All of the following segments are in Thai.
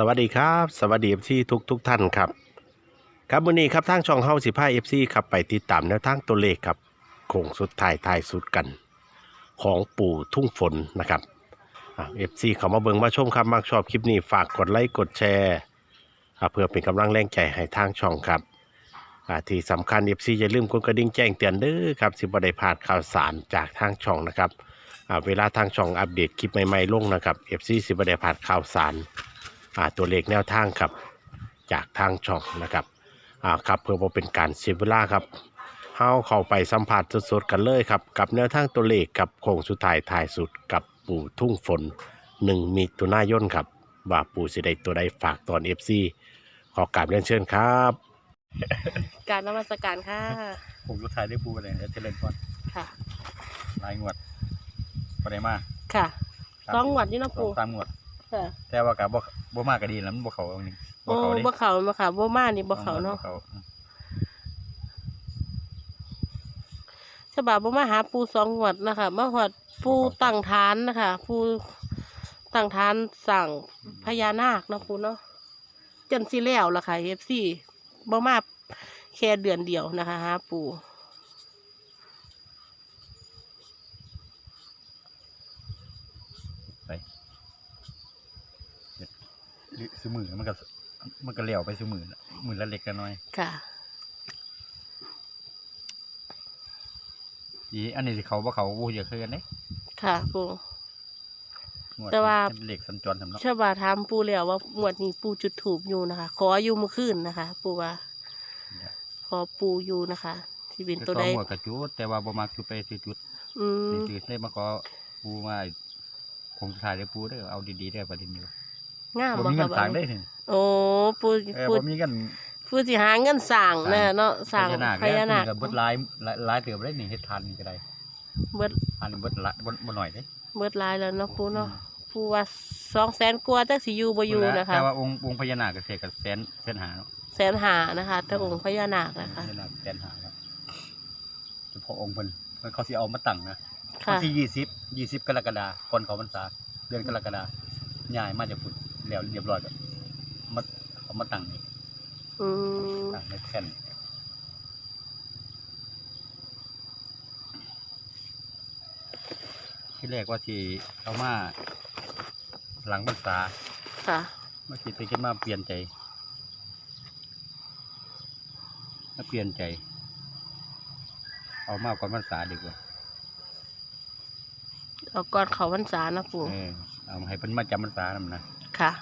สวัสดีครับ สวัสดีเอฟซีทุกทุกท่านครับ ครับวันนี้ครับทางช่องเฮาสิพาเอฟซีครับไปติดตามแนวทางตัวเลขครับโค้งสุดท้ายท้ายสุดกัน ของปู่ทุ่งฝนนะครับเอฟซีเขามาเบิ่งมาชมครับมักชอบคลิปนี้ฝากกดไลค์กดแชร์เพื่อเป็นกำลังแรงใจให้ทางช่องครับที่สำคัญเอฟซีอย่าลืมกดกระดิ่งแจ้งเตือนเด้อครับสิบ่ได้พลาดข่าวสารจากทางช่องนะครับเวลาทางช่องอัปเดตคลิปใหม่ๆลงนะครับเอฟซีสิบ่ได้พลาดข่าวสาร อ่าตัวเลขแนวทางครับจากทางช่องนะครับอ่าครับเพื่อบ่เป็นการเสียเวลาครับเฮาเข้าไปสัมผัสสดๆกันเลยครับกับแนวทางตัวเลขกับโค้งสุดท้ายท้ายสุดกับปู่ทุ่งฝนหนึ่งมีตุนายนครับว่าปู่สิได้ตัวใดฝากตอน FC ขอกราบเรียนเชิญครับการนมัสการค่ะ ผมสุดท้ายได้พูดอะไรเจริญพรค่ะรายงวดปริมาค่ะสามสองงวดนี่เนาะสอปู่งสามงวด ค่ะ แต่ว่ากับบ่ บ่มากก็ดีแล้วมันบ่เขาเอานี่โอ้ดิบ่เขาบ่เขาบ่มานี่บ่เขาเนาะบ่เขาอืมฉบับบ่มาหาปูสองงวดนะคะมาหอดปูตั้งฐานนะคะปูตั้งฐานสั่งพญานาคเนาะปูเนาะจนสิแล้วล่ะค่ะ FC บ่มาแค่เดือนเดียวนะคะหาปูไปเฮ็ด หรือซื้อมือมันก็มันก็เลี้ยวไปซื้อมือละมือละเล็กละน้อยค่ะอีอันนี้สิเขาบ่เขาบ่อยากคือกันเด้ค่ะปูงวดแต่ว่านี้เลขสัญจรสำเนาะฉบับถามปูแล้วว่าหมวดนี้ปูจุดถูกอยู่นะคะ ขออยู่เมื่อคืนนะคะ ปูว่า ขอปูอยู่นะคะที่เป็นคือตัวต่อใดหมวดกระจุดแต่ว่าบ่มักจุดไปสิจุดอืมสิจุดเลยมาขอปูว่าคงสุดท้ายได้ปูเด้อเอาดีๆได้อประเด็นนี้ งามบ่บ่มีคเงิรันบสร้างได้นี่โอ้ปูเออปูบ่มีเงินปูสิหาเงินสั่งสร้างนะเนาะสั่งพญานาคเบิดหลายหลายหลายเติบได้นี่เฮ็ดทานนี่ก็ได้ เบิดอันนี้เบิดละบ่บ่หน่อยเด้เบิดหลายแล้วเนาะปูเนาะปูว่าสองแสนกว่าจักสิอยู่บ่อยู่นะคะแต่ว่าองค์องค์พญานาคก็เสกกับแสนแสนหาเนาะแสนหานะคะแต่องค์พญานาคนะคะ พญานาคแสนหาครับเฉพาะองค์เพิ่นเพิ่นเขาสิเอามาตั้งนะ วันค่ะที่20 20กรกฎาคมก่อนเขาพรรษา เดือนกรกฎาคมย้ายมาจากพุ่น แล้วเรียบร้อยก็มาเอามาตั้งนี่อืมตั้งในแท่นที่แรกว่าสิเอามาหลังพรรษาค่ะมาคิดไปคิดมาเปลี่ยนใจมาเปลี่ยนใจ เอามากกว่าพรรษาดีกว่าเอาก่อนเขาพรรษานะปูเออเอามาให้เพิ่นมาจำพรรษานำนะ ค่ะ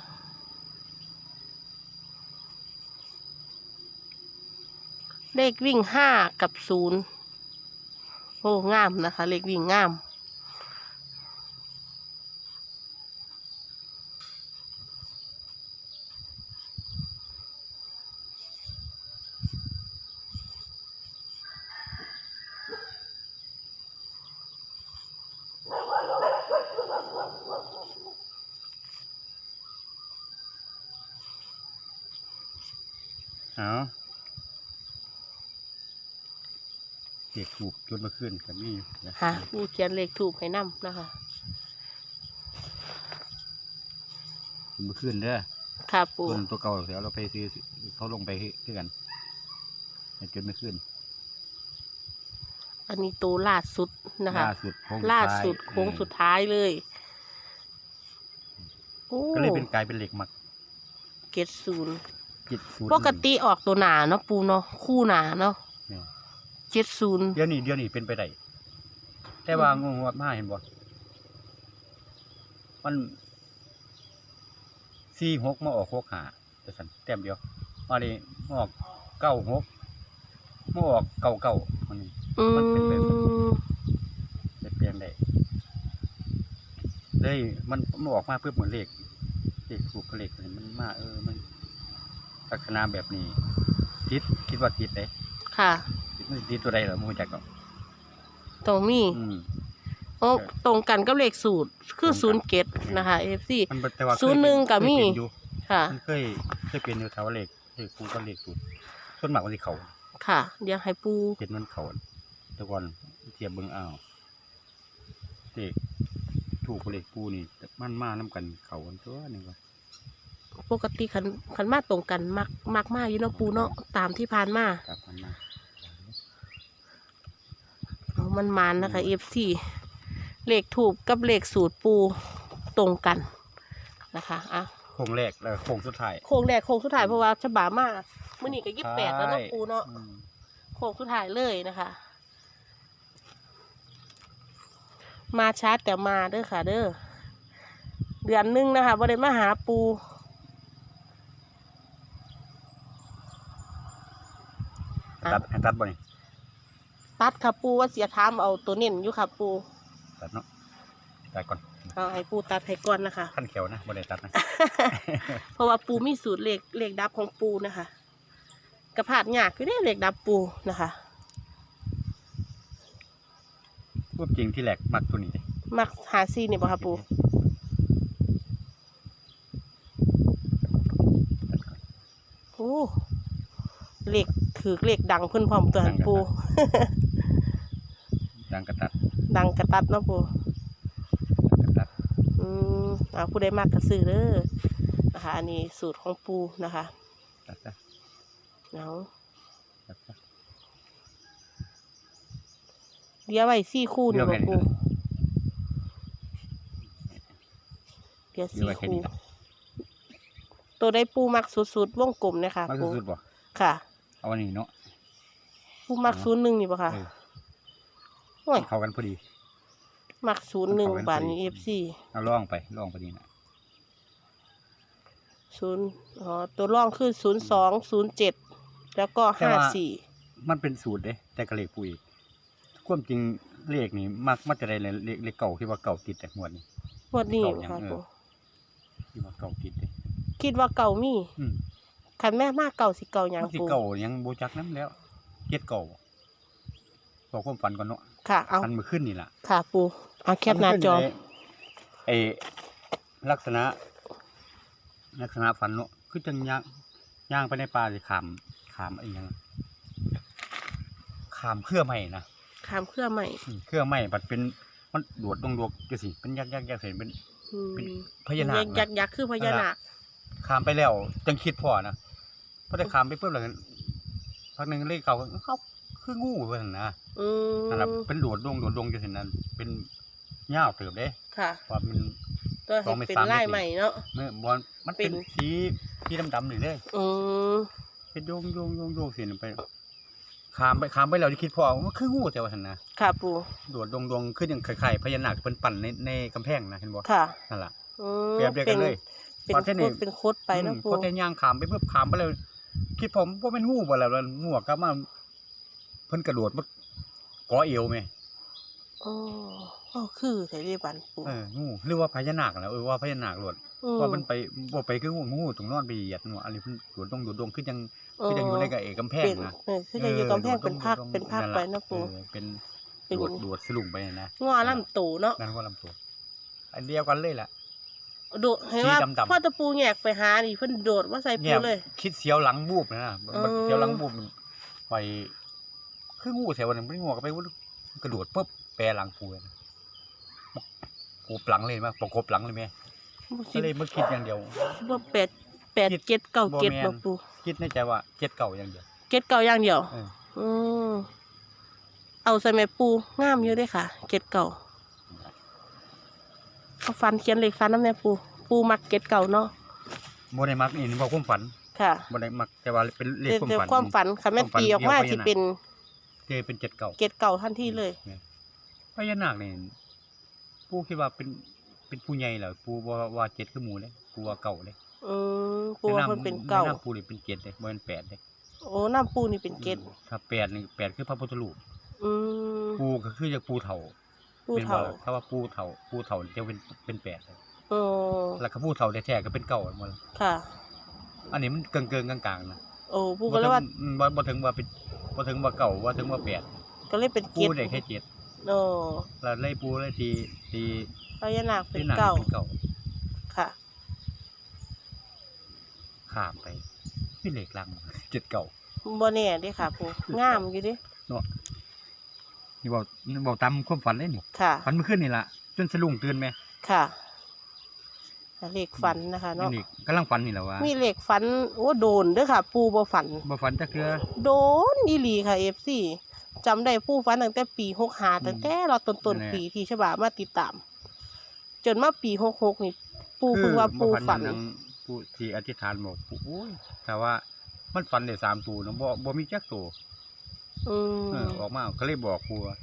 เลขวิ่งห้ากับศูนย์โอ้งามนะคะ เลขวิ่งงาม เอาเด็กถูกจนมาขึ้นกับนี่นะค่ะปูเขียนเลขถูกให้นำนะคะจนมาขึ้นเด้อค่ะปูส่วนตัวเก่าเดี๋ยวเราไปซื้อเขาลงไปซื้อกันให้จนมาขึ้น อันนี้ตัวล่าสุดนะคะล่าสุดโค้งล่าท้ยสุดโค้งเออสุดท้ายเลยโอ้ก็เลยเป็นกลายเป็นเหล็กหมักเกตศูนย์ จิตศูนย์ปกติออกตัวหนาเนาะปูเนาะคู่หนาเนาะเนี่ยเจ็ดศูนย์เดี๋ยวนี้เดี๋ยวนี้เป็นไปได้แต่ว่างงวดมาเห็นบ่มันสี่หกมาออกหกหาแต่สันแต้มเดียวมาดิมาออกเก้าหกมาออกเก้าเก้ามันนี่อืมันเป็นไปมเป็นเปลี่ยนได้เลยมันมันออกมาเพื่อเหมือนเลขเลขถูกกับเลขนี่มันมาเออมัน ลักษณะแบบนี้ติดคิดว่าติดเลยค่ะมันติดตัวใดเหรอมูจักก็ตรงมีอืม โอ้ตรงกันกับเลขสูตรคือตรงกันศูนย์เกตนะคะเอฟซี มันเป็นแต่ว่าเคศูนย์หนึ่งกับมี เคยเป็นอยู่ค่ะ มันเคยเคยเป็นอยู่แถวเลขเลขกูก็เลขสูตรส่วนมากมันสิเขาค่ะ เดี๋ยวให้ปูเป็นมันเขาแต่ก่อนเทียบเบิ่งอ้าวเลขถูกกับเลขกูนี่มันมานํกันเขากันตัวนี่ว่า ปกติขันขันมาตรงกันมักมักมากอยู่เนาะปูเนาะตามที่ผ่านมาครับมันมาเอามันมานนะคะเอฟซีเลขถูกกับเลขสูตรปูตรงกันนะคะอะโค้งแรกแล้วโค้งสุดท้ายโค้งแรกโค้งสุดท้ายเพราะว่าฉบามามื่อนี้ก็ยี่สิบแปดแล้วเนาะใช่ปูเนาะอืมโค้งสุดท้ายเลยนะคะ มาช้าแต่มาเด้อค่ะ เด้อเดือนหนึงนะคะบ่ได้มาหาปู อะตัดให้ตัดบ่นี่ตัดค่ะปูว่าเสียทามเอาตัวเน้นอยู่ค่ะปูตัดเนาะตัดก่อนเอาให้ปูตัดให้ก่อนนะคะ ขั้นเขียวนะบ่ได้ตัดนะ เพราะว่าปูมีสูตรเลขเลขดับของปูนะคะ กระพาดยากคือได้เลขดับปูนะคะ รูปจริงที่แหลกมักตัวนี้เด้มักหาซีนี่ป่ะคะปู ตัดก่อน โอ้ เลขถือเลขดังเพิ่นพร้อมตัวหันปู ดังกระตัดดังกระตัดเนาะปูดังกระตัดอืมเอาผู้ใดมากกระซื้อเด้อนะคะ อันนี้สูตรของปูนะคะตัดซะเอาตัดซะเลี้ยไว้สี่คู่นี่เลี้ยวบ่แค่นี้ปูเลยเลี้ยเลี้สี่ยวไว้แค่คู่นี้ตัวได้ปูมักสุดๆวงกลมนะคะมักปูสุดๆบ่ค่ะ เอาอันนี้เนาะปูมักศูนย์หนึ่งนี่ป่ะคะเออโอ้ย เข้ากันพอดี มักศูนย์หนึ่งเอาไว้บาทพอดีนี้เอฟซีเอาล่องไปล่องพอดีนะศูนย์อ๋อตัวร่องคือศูนย์สองศูนย์เจ็ดแล้วก็ห้าสี่มันเป็นสูตรเด้ แต่กระเลขปุยความจริงเลขนี่มักมันจะได้เลขเลขเลขเก่าที่ว่าเก่าติดแต่หมวดนี่ งวดนี้เก่ายังค่ะเออ ปูที่ว่าเก่าติดเด้คิดว่าเก่ามี อืม คันแม่มากเก่าสิเก่าหยังมันสิปู เก่ายังบูจักน้ำแล้วเก็ดเก่าบอกความฝันก่อนเนาะค่ะ เอาฝันมือขึ้นนี่ล่ะค่ะปูเอาแคปหน้าจอฝัมื้ขึ้ไอ้ลักษณะ ลักษณะฝันเนาะคือจังย่างย่างไปในป่าสิขามขามไอ้หยังขามเครือใหม่นะ ขามเครื่องใหม่อืมเครือใหม่บัดเป็นมันโดดดงดวกจังสิเป็นยักษ์ยักษ์ยักษ์เห็นเป็น อืมเป็นพญานาคนะยักษ์ยักษ์คือพญานาคขามไปแล้วจังคิดพ่อนะ พอได้ขามไปเพิ่มเลยพักหนึ่งเลขเขาเขาคืองูเพื่อนนะอืมนั่นแหละเป็นโดดดงโดดดงจังสินั้นเป็นย่าวเติบเด้ค่ะว่ามันตัวสองเมตรเป็นสามเมตรลายใหม่เนาะเมื่อบอลมันเป็นเป็นสีสีดำๆนี่เลยอืมเป็นโยงโยงโยงโยงสิไปขามไปขามไปแล้วที่คิดพ่อว่าคืองูแต่ว่าสันนะค่ะปูโดดดงดงขึ้นอย่างไข่ๆพญานาคเป็นปั่นในในกำแพงนะเห็นบ่ค่ะนั่นแหละอืมเปรียบเดียวกันเลยเป็นตอนที่โคนี่ดเป็นโคดไปเนาะอืมปูพอแต่ย่างขามไปเพื่อขามไปเลย คิดผมว่าเป็นงูบ่แล้วแล้วงูกลับมาเพิ่นกระโดดมาเกาะเอวไหมอ๋ออ๋อคือไสเรียบันปูเอองูหรือว่าพญานาคแล้วเออว่าพญานาคโลดมว่ามันไปว่าไปคืองูงูตรงนอนไปเหยียดงูอันนี้เพิ่นโดดดงโดดดงขึ้นยังขึ้นยังอยู่ในกระเอกกำแพงเป็นนะเออคือจะอยู่กำแพงโดดดเป็นภาคโดดดงเป็นภาคนั่นไปล่เนาะปูเออเป็นเป็นโดดโดดสลุงไปนะงอลำตูเนาะนั่นว่าลำตัวอันเดียวกันเลยแหละ โดดเห็นว่าสีดำๆ พ่อตะปูแงกไปหานี่เพิ่นโดดว่าใส่ปูเนี่ยเลย คิดเสียวหลังบูบนะนะมันเออเสียวหลังบูบมันไปคืองูแถวนั้นไม่งูก็ไปว่ากระโดดปุ๊บแปรหลังปูเลยนะปูหลังเลยมั้ยประกบหลังเลยไหมสิก็เลยเมื่อคิดอย่างเดียวว่าแปดแปดคิดเจ็ดเก้าบ่เจ็ดแม่น บ่ปูคิดในใจว่าเจ็ดเก่าอย่างเดียวเจ็ดเก้าอย่างเดียว เอออืมเอาใส่แม่ปูงามอยู่เด้ค่ะเจ็ดเก้า เอาฟันเขียนเลขฟันน้ำแม่ปูปูมักเจ็ดเก้าเนาะโมได้มักนี่บอกความฝันค่ะโมได้มักแต่ว่าเป็นเลขเดี๋ยวความเดี๋ยวฝันความฝันค่ะแม่นตีออกมาความฝันเดียวที่เป็นเจเป็นเจ็ดเก่าเจ็ดเก้าทันทีเลยพญานาคนี่ปูคิดว่าเป็นเป็นผู้ใหญ่เหรอปูว่าว่าเจ็ดคือหมูเลยปูว่าเก่าเลยอืมปูว่าเพิ่นเป็นเก้าแม่น้ำปูนี่เป็นเจ็ดเลยบ่เป็นแปดเลยโอ้น้ำปูนี่เป็นเจ็ดถ้าแปดนี่แปดคือพระพุทธรูปอืมปูก็คือจากปูเถา ปูเป็นเท่าบ่ถ้าว่าปูเถาปูเถาจะเป็นเป็นแปดเลยโอ้แล้วก็ปูเถาแท้ๆก็เป็นเก่าหมดเลยค่ะ อันนี้มันเกินเกินๆกลางๆนะโอ้ปูก็เลยว่าอืมบ่บ่ถึงว่าเป็นบ่ถึงว่าเก่าว่าถึงว่าแปดก็เลยเป็นปูเจ็ดได้แค่เจ็ดโอ้แล้วเลยปูเลยตีตีพญานาคเป็ตีนหนังเก้าเป็นเก่าค่ะ ข้ามไปพี่เหล็กลังเจ็ดเก่า บ่แน่เด้ค่ะปูงามอยู่เดินี่ บอกนี่บอกตามความฝันเลยนี่ค่ะ ฝันเมื่อคืนนี่ล่ะจนสะลุงตื่นไหมค่ะเลขฝันนะคะเนาะนี่กำลังฝันนี่แหละว่ามีเลขฝันโอ้โดนเด้อค่ะ ปูบ่ฝันบ่ฝันจักเทื่อโดนอีหลีค่ะ FC จำได้ผู้ฝันตั้งแต่ปี65อืมตั้งแต่เราต้นต้นนั่นแหละปีที่ฉบามาติดตาม จนมาปี66นี่ ปูเพิ่งว่าปูฝันคือบ่อย่างผู้ที่อธิษฐานบอกปู่โอ้ยแต่ว่ามันฝันได้สามตัวเนาะบ่บ่มีจักตัว อืมเออออกมาก็เลยบอกปู่ว่า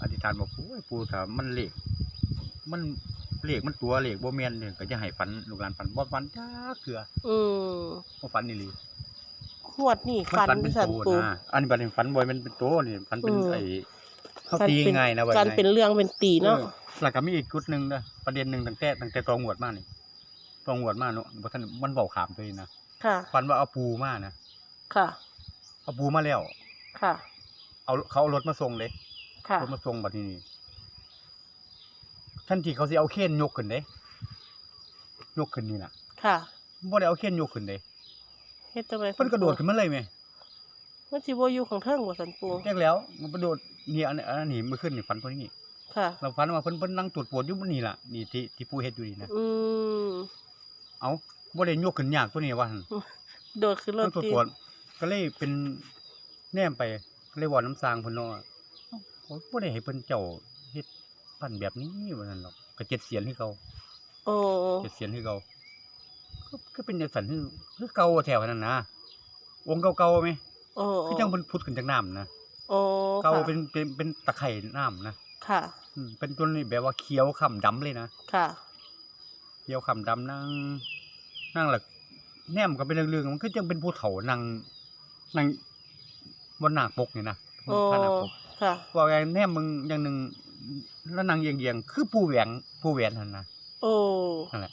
อธิษฐานบอกปู่โอ้ยปู่ถ้ามันเลขมันเลขมันตัวเลขบ่แม่นเนี่ยก็จะให้ฝันลูกหลานฝันบ่ฝันจักเทื่ออืมบ่ฝันนี่ลีงวดนี่มันฝันฝันเป็นสันตัวปู นะอันนี้บัดนี้ฝันบ่อยมันเป็นตัวนี่ฝันเป็นอืมไอ้เขาฝันตีเป็นง่ายนะว่าการเป็นเรื่องเป็นตีเนาะ ออแล้วก็มีอีกจุดหนึงนะประเด็นหนึงตั้งแต่ตั้งแต่ตองวดมานี่ตองวดมาเนาะบ่ทันมันเว้าขามตัวนี้นะค่ะ ฝันว่าเอาปูมานะค่ะ เอาปูมาแล้ว ค่ะ เอาเขาเอารถมาส่งเลยค่ะ รถมาส่งบัดนี้นี่ทันทีเขาสิเอาเข็นยกขึ้นเด้ยกขึ้นนี่น่ะค่ะบ่ได้เอาเข็นยกขึ้นเด้เฮ็ดจังได๋เพิ่นกระโดดขึ้นมาเลยแม่มันสิบ่อยู่ของเทิงบ่สันปูแจ้งแล้ว มันกระโดดนี่อันอันนี้เมื่อคืนนี่ฝันเพิ่นนี่ค่ะ เราฝันว่าเพิ่นเพิ่นนั่งตรวจปวดอยู่บนนี่ล่ะนี่ที่ที่ปูเฮ็ดอยู่นี่นะอืมเอาบ่ได้ยกขึ้นยากตัวนี้ว่าหั่นโดดขึ้นรถนั่งตรวจตีปวดก็เลยเป็น แนมไปก็เลยเว่าน้ำสร้างเพิ่นเนาะโอ้ยบ่ได้ให้เพิ่นเจ้าเฮ็ดปั้นแบบนี้ว่านั่นหรอกก็เจ็ดเสียนคือเก่าโอ้เจ็ดเสียนคือเก่าก็ก็เป็นจังซั่นคือคือเก่าแถวนั้นนะองค์เก่าๆไหมโอ้คือจังเพิ่นพุดขึ้นจากน้ำนะโอ้เก่าค่ะเป็นเป็นเป็นตะไคร่น้ำนะค่ะอืมเป็นตัวนี้แบบว่าเขียวค่ำดำเลยนะค่ะเขียวค่ำดำนั่งนั่งหลักแนมก็เป็นเรื่องๆมันก็จังเป็นผู้เฒ่านั่งนั่ง บนหน้าปกนี่นะโอ้ท่าหน้าปกค่ะว่าไงแนมมึงอย่างหนึ่งแล้วนั่งเยียงๆคือปู่แหวนปู่แหวนนั่นนะโอ้นั่นแหละ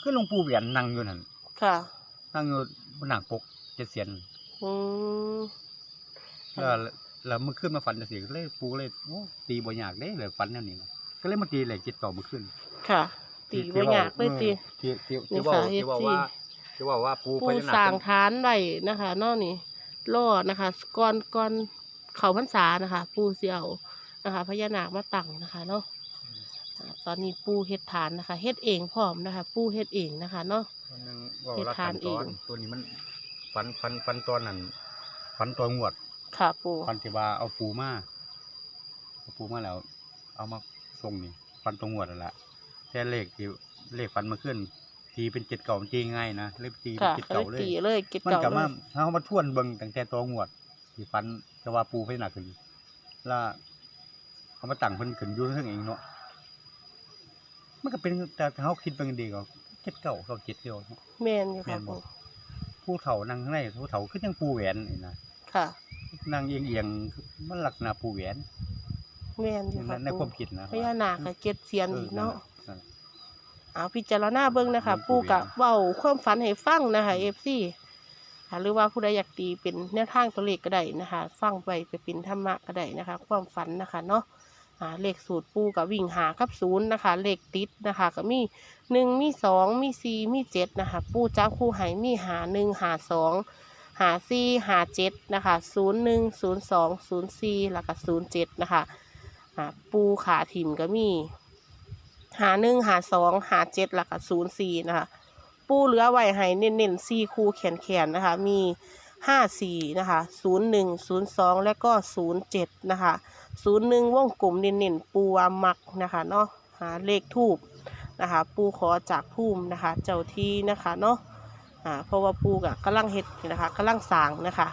คือหลวงปู่แหวนนั่งอยู่นั่นค่ะนั่งอยู่บนหน้าปกเจ็ดเสียนอืมแล้วแล้วเมื่อคืนมาฝันจังซี่ก็เลยปู่ก็เลยโอ้ตีบ่ยากเด้เลยฝันแนวนี้นะก็เลยมาตีเลขจิตต่อเมื่อคืนค่ะ ตีบ่ยากเลยตีที่ที่นี่ที่ว่าค่ะที่ว่า FC ว่าที่ว่าว่าปู่ปูพญานาคสร้างเป็นฐานไว้นะคะเนอกนี่ ล่อนะคะก่อนก่อนเขาพรรษานะคะ ปูเสียวนะคะพญานาคมาตั้งนะคะเนาะอ่าตอนนี้ปูเฮ็ดฐานนะคะ เฮ็ดเองพร้อมนะคะ ปูเฮ็ดเองนะคะเนาะตัวหนึงว่าเฮ็ดละทานขั้นตอนเองตัวนี้มันฝันฝันฝันตอนนั้นฝันตัวงวด ค่ะปูฝันที่ว่าเอาปูมาเอาปูมาแล้ว เอามาส่งนี่ฝันตัวงวดนั่นแหละแค่เลขที่เลขฝันมาขึ้น ตีเป็นเจ็ดเก่ามันตีง่ายนะเลขตีเป็นค่ะเจ็ดก็เก่าเลยเลยตีเลยเก็บมันเก่ากลับเลมายถ้าเขามาทวนเบิ่งตั้งแต่ตัวงวดที่ฝันจะว่าปูพญานาคขึ้นแล้วเขามาตั้งเพิ่นขึ้นอยู่เรื่องเองเนาะมันก็เป็นแต่ถ้าเขาคิดเบิ่งดีก็เจ็ดเก่าเขาเจ็ดเก่าเนาะ แม่นอยู่แม่ค่ะนบ่ ปูผู้เฒ่านั่งข้างในผู้เฒ่าคือจังปูแหวนนี่นะค่ะนั่งเอียงๆมันลักษณะปูแหวนแม่นอยู่ในค่ะในคปูวามคิดนะพญานาคก็เจ็ดเสียนเอออีกเนาะนั่นแหละ เอาพิจารณาเบิ่งนะคะเบิ่งปู่กะผู้เรียนเว้าความฝันให้ฟังนะคะ FC หรือว่าผู้ใดอยากตีเป็นแนวทางตัวเลขก็ได้นะคะ ฟังไปไปเป็นธรรมะก็ได้นะคะ ความฝันนะคะเนาะอ่าเลขสูตรปู่กับวิ่งหากับศูนย์นะคะ เลขติดนะคะก็มีหนึ่งมีสองมีสี่มีเจ็ดนะคะ ปู่จ้าคู่ไหมีหาหนึ่งหาสองหาสี่หาเจ็ดนะคะศูนย์หนึ่งศูนย์สองศูนย์สี่แล้วก็ศูนย์เจ็ดนะคะอ่าปูขาถิ่มก็มี หาหนึ่งหาสองหาเจ็ดหลักศูนย์สี่นะคะปูเหลือไว้ให้เน้นๆสี่คู่แขนแขนนะคะ มีห้าสี่นะคะศูนย์หนึ่งศูนย์สองและก็ศูนย์เจ็ดนะคะศูนย์หนึ่งวงกลมเน้นๆปูวามักนะคะเนาะหาเลขทูบนะคะ ปูขอจากภูมินะคะ เจ้าที่นะคะเนาะอ่าเพราะว่าปูกะกำลังเฮ็ดนะคะกำลังสางนะคะ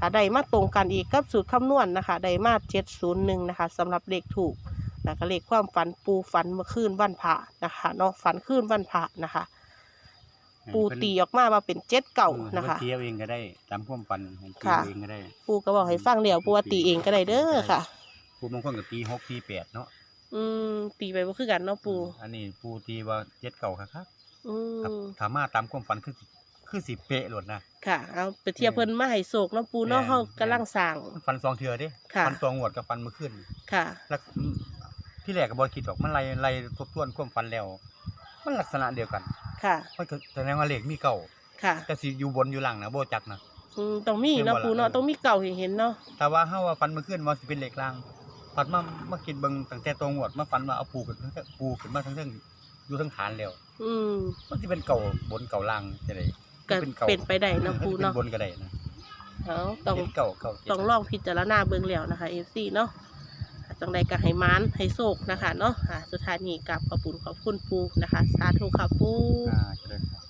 อ่าได้มาตรงกันอีกกับสูตรคำนวณนะคะได้มาเจ็ดศูนย์หนึ่งนะคะสำหรับเลขถูก แล้วก็เลขความฝันปูฝันเมื่อคืนวันพระนะคะเนาะฝันคืนวันพระนะคะ ปูตีออกมาว่าเป็นเจ็ดเก่านะคะเตียวเองก็ได้ตามความฝันของตีค่ะเองก็ได้ ปูก็บอกให้ฟังเดี๋ยวปูว่าตีเองก็ได้เด้อค่ะปูบางคนก็ตีหกตีแปดเนาะอืมตีไปว่าคือกันเนาะปูอันนี้ปูตีว่าเจ็ดเก่าครับอืครับมถามมาตามความฝันคือสิคือสิเป๊ะหลดนะค่ะ เอาไปเทียบเพิ่นมาให้โศกเนาะปูเนาะแม่นเฮากำลังสร้างมันฟันสองเทือเด้ค่ะฟันตัวงวดกับฟันเมื่อคืนค่ะ แล้ว ที่แรกก็บ่คิดหรอกมันไล่ไล่ทบทวนความฝันแล้ว มันลักษณะเดียวกันค่ะมันก็แสดงว่าเลขมีเก่าค่ะแต่สิอยู่บนอยู่ล่างนะบ่จักนะอืมต้องมีเนาะเห็นบ่ล่ะปูเนาะเออต้องมีเก่าให้เห็นเนาะแต่ว่าเฮาว่าฝันเมื่อคืนว่าสิเป็นเลขล่างฝันมามาคิดเบิ่งตั้งแต่ตัวงวดมาฝันว่าเอาปูขึ้นปูขึ้นมาทั้งเรื่องอยู่ทั้งฐานแล้ว อืมมันสิเป็นเก่าบนเก่าล่างจะได้ก็เป็นเก่าเป็นไปได้เนาะปูเป็นเนาะบนก็ได้นะเอาต้องเป็นเก่าเก่าเจ็ดต้องลองพิจารณาเบิ่งแล้วนะคะ FC เนาะ จังใดก็ให้มานให้โศกนะคะเนาะค่ะสุดท้ายนี้กับขอบคุณขอบคุณปูนะคะ สาธุค่ะปู อ่าเจริญพร